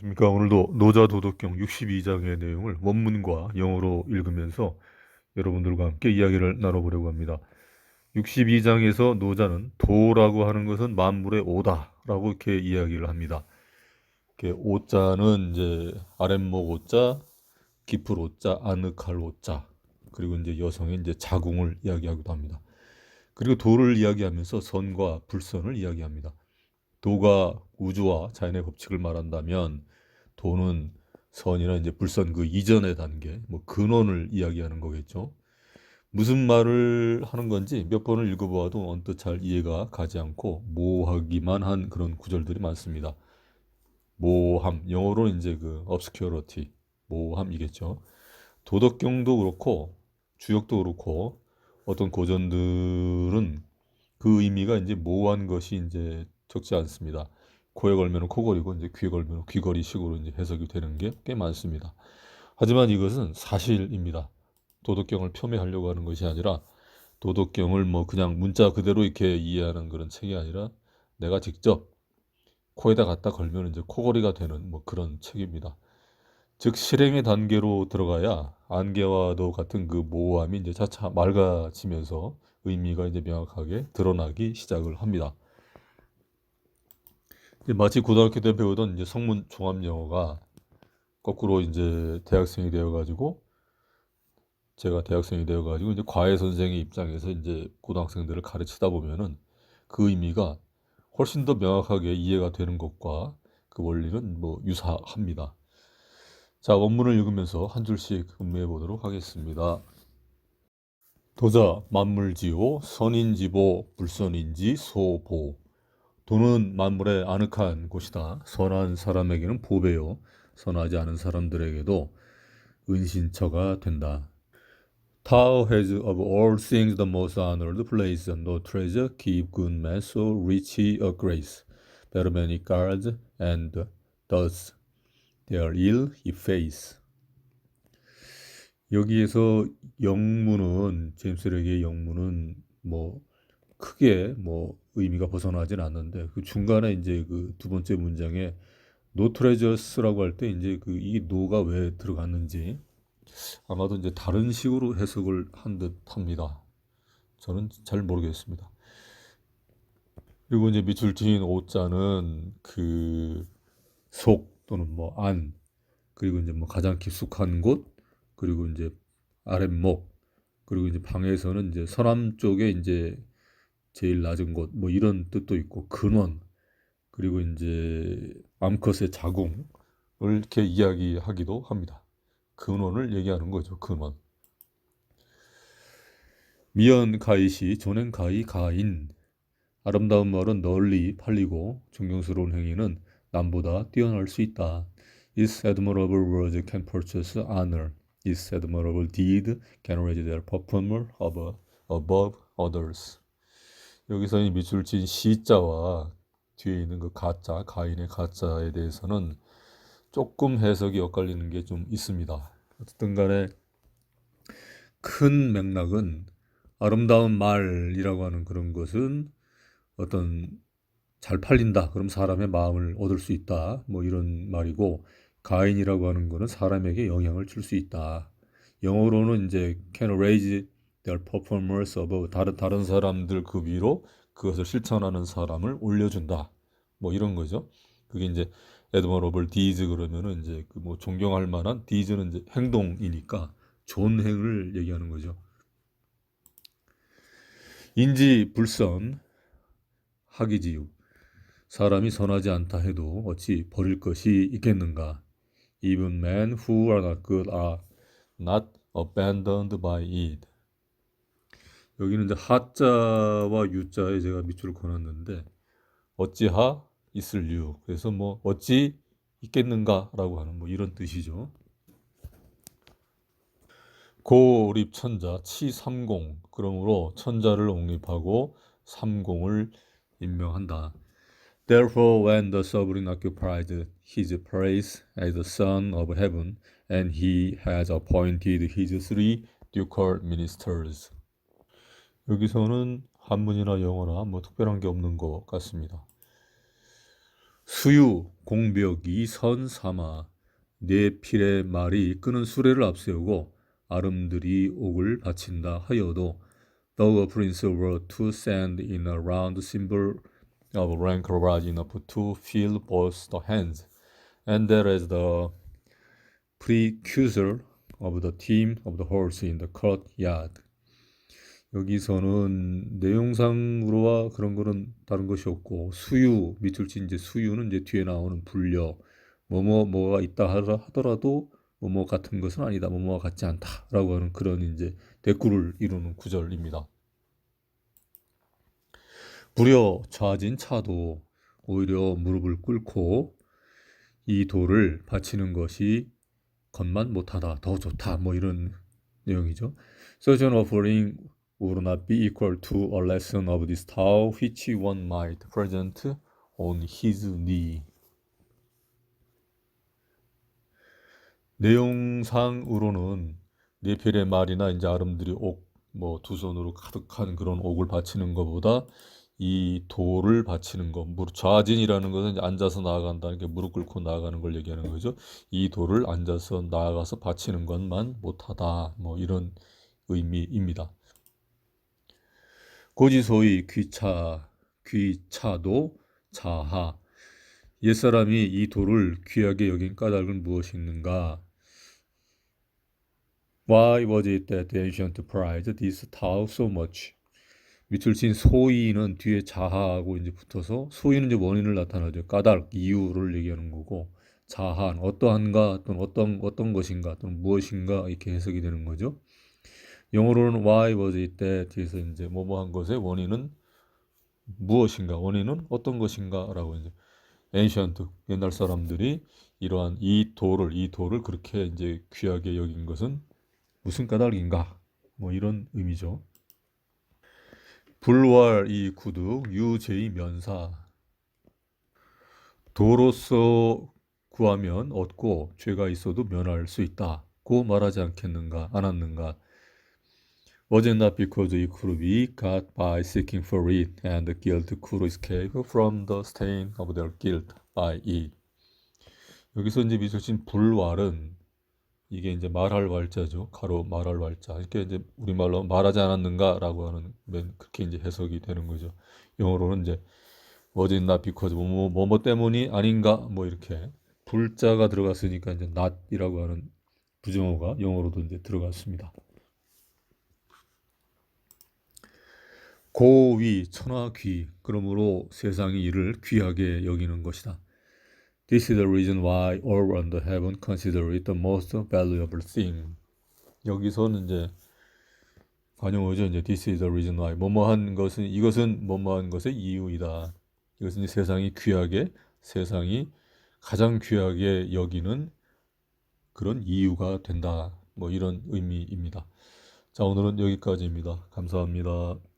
안녕하십니까. 오늘도 노자도덕경 62장의 내용을 원문과 영어로 읽으면서 여러분들과 함께 이야기를 나눠보려고 합니다. 62장에서 노자는 도라고 하는 것은 만물의 오다라고 이렇게 이야기를 합니다. 오자는 이제 아랫목 오자, 깊을 오자, 아늑할 오자, 그리고 이제 여성의 이제 자궁을 이야기하기도 합니다. 그리고 도를 이야기하면서 선과 불선을 이야기합니다. 도가 우주와 자연의 법칙을 말한다면 도는 선이나 이제 불선 그 이전의 단계, 뭐 근원을 이야기하는 거겠죠. 무슨 말을 하는 건지 몇 번을 읽어보아도 언뜻 잘 이해가 가지 않고 모호하기만 한 그런 구절들이 많습니다. 모함, 영어로는 이제 그 obscurity, 모함이겠죠. 도덕경도 그렇고 주역도 그렇고 어떤 고전들은 그 의미가 이제 모호한 것이 이제 적지 않습니다. 코에 걸면 코걸이고 이제 귀에 걸면 귀걸이식으로 이제 해석이 되는 게 꽤 많습니다. 하지만 이것은 사실입니다. 도덕경을 폄훼하려고 하는 것이 아니라 도덕경을 뭐 그냥 문자 그대로 이렇게 이해하는 그런 책이 아니라 내가 직접 코에다 갖다 걸면 이제 코걸이가 되는 뭐 그런 책입니다. 즉 실행의 단계로 들어가야 안개와도 같은 그 모호함이 이제 차차 맑아지면서 의미가 이제 명확하게 드러나기 시작을 합니다. 마치 고등학교 때 배우던 이제 성문 종합 영어가 거꾸로 이제 대학생이 되어가지고 제가 대학생이 되어가지고 이제 과외 선생의 입장에서 이제 고등학생들을 가르치다 보면은 그 의미가 훨씬 더 명확하게 이해가 되는 것과 그 원리는 뭐 유사합니다. 자, 원문을 읽으면서 한 줄씩 음미해 보도록 하겠습니다. 도자 만물지오 선인지보 불선인지 소보 도는 만물의 아늑한 곳이다. 선한 사람에게는 보배요. 선하지 않은 사람들에게도 은신처가 된다. Thou has of all things the most honored place, and no treasure keep good men so rich a grace. Better many guards, and thus their ill efface. 여기에서 영문은 제임스 렉의 영문은 뭐 크게 뭐 의미가 벗어나진 않는데 그 중간에 이제 그 두 번째 문장에 노 트레저스라고 할 때 이제 그 이 노가 왜 들어갔는지 아마도 이제 다른 식으로 해석을 한 듯합니다. 저는 잘 모르겠습니다. 그리고 이제 밑줄 친 오자는 그 속 또는 뭐 안 그리고 이제 뭐 가장 깊숙한 곳 그리고 이제 아랫목 그리고 이제 방에서는 이제 서남 쪽에 이제 제일 낮은 곳 뭐 이런 뜻도 있고 근원 그리고 이제 암컷의 자궁을 이렇게 이야기하기도 합니다. 근원을 얘기하는 거죠. 근원. 미연 가이시 존행 가이 가인 아름다운 말은 널리 팔리고 존경스러운 행위는 남보다 뛰어날 수 있다. Its admirable words can purchase honor. Its admirable deed can raise their performer above others. 여기서 이 밑줄 친 시자와 뒤에 있는 그 가자, 가인의 가자에 대해서는 조금 해석이 엇갈리는 게 좀 있습니다. 어쨌든 간에 큰 맥락은 아름다운 말이라고 하는 그런 것은 어떤 잘 팔린다. 그럼 사람의 마음을 얻을 수 있다. 뭐 이런 말이고 가인이라고 하는 거는 사람에게 영향을 줄 수 있다. 영어로는 이제 can raise their performance above 다른 다른 사람들 그 위로 그것을 실천하는 사람을 올려준다. 뭐 이런 거죠. 그게 이제 admirable deeds 그러면은 이제 그 뭐 존경할 만한 deeds는 이제 행동이니까 좋은 행을 얘기하는 거죠. 인지 불선 학이지요. 사람이 선하지 않다 해도 어찌 버릴 것이 있겠는가? Even men who are not good are not abandoned by it. 여기는 이제 하자와 유자에 제가 밑줄을 그어놨는데 어찌하 있을 유. 그래서 뭐 어찌 있겠는가라고 하는 뭐 이런 뜻이죠. 고립 천자 치삼공 그러므로 천자를 옹립하고 삼공을 임명한다. Therefore, when the sovereign occupied his place as the son of heaven, and he has appointed his three ducal ministers. 여기서는 한문이나 영어나 뭐 특별한 게 없는 것 같습니다. 수유 공벽 이 선 삼아 네 필의 말이 끄는 수레를 앞세우고 아름들이 옥을 바친다 하여도 though a prince were to send in a round symbol of rank large enough to fill both the hands and that as the precursor of the team of the horse in the courtyard. 여기서는 내용상으로와 그런 거는 다른 것이 없고 수유 밑줄치 이제 수유는 이제 뒤에 나오는 분려 뭐뭐 뭐가 있다 하더라- 하더라도 뭐뭐 같은 것은 아니다 뭐뭐와 같지 않다라고 하는 그런 이제 대꾸를 이루는 구절입니다. 무려 좌진 차도 오히려 무릎을 꿇고 이 돌을 바치는 것이 건만 못하다 더 좋다 뭐 이런 내용이죠. Such an offering would not be equal to a lesson of this Tao which one might present on his knee. 내용상으로는 네 필의 말이나 이제 아름들이 옥 뭐 두 손으로 가득한 그런 옥을 바치는 것보다 이 돌을 바치는 것, 무릎 좌진이라는 것은 앉아서 나아간다는 게 무릎 꿇고 나아가는 걸 얘기하는 거죠. 이 돌을 앉아서 나아가서 바치는 것만 못하다, 뭐 이런 의미입니다. 고지소의 귀차, 귀차도 자하. 옛사람이 이 돌을 귀하게 여긴 까닭은 무엇인가? Why was it that the ancient prized this Tao so much? 밑줄 친 소위는 뒤에 자하하고 이제 붙어서 소위는 이제 원인을 나타나죠. 까닭, 이유를 얘기하는 거고 자한 어떠한가 또는 어떤 어떤 것인가 또는 무엇인가 이렇게 해석이 되는 거죠. 영어로는 why was it that? 에서 이제 뭐뭐한 것의 원인은 무엇인가? 원인은 어떤 것인가라고 이제 ancient 옛날 사람들이 이러한 이 돌을 이 돌을 그렇게 이제 귀하게 여긴 것은 무슨 까닭인가? 뭐 이런 의미죠. 불활 이 구두 유제의 면사. 도로서 구하면 얻고 죄가 있어도 면할 수 있다고 말하지 않겠는가? 않았는가 Was it not because it could be got by seeking for it and the guilt could escape from the stain of their guilt by it 여기서 이제 미술신 불활은 이게 이제 말할 왈자죠. 가로 말할 왈자. 이렇게 이제 우리말로 말하지 않았는가라고 하는 맨 그렇게 이제 해석이 되는 거죠. 영어로는 이제 was it not because 뭐뭐 뭐 뭐 때문이 아닌가 뭐 이렇게 불자가 들어갔으니까 이제 not이라고 하는 부정어가 영어로도 이제 들어갔습니다. 고위 천하 귀 그러므로 세상이 이를 귀하게 여기는 것이다. This is the reason why all under heaven consider it the most valuable thing. 여기서는 이제 관용어죠. 이제 this is the reason why 뭐뭐한 것은 이것은 뭐뭐한 것의 이유이다. 이것은 세상이 귀하게 세상이 가장 귀하게 여기는 그런 이유가 된다. 뭐 이런 의미입니다. 자, 오늘은 여기까지입니다. 감사합니다.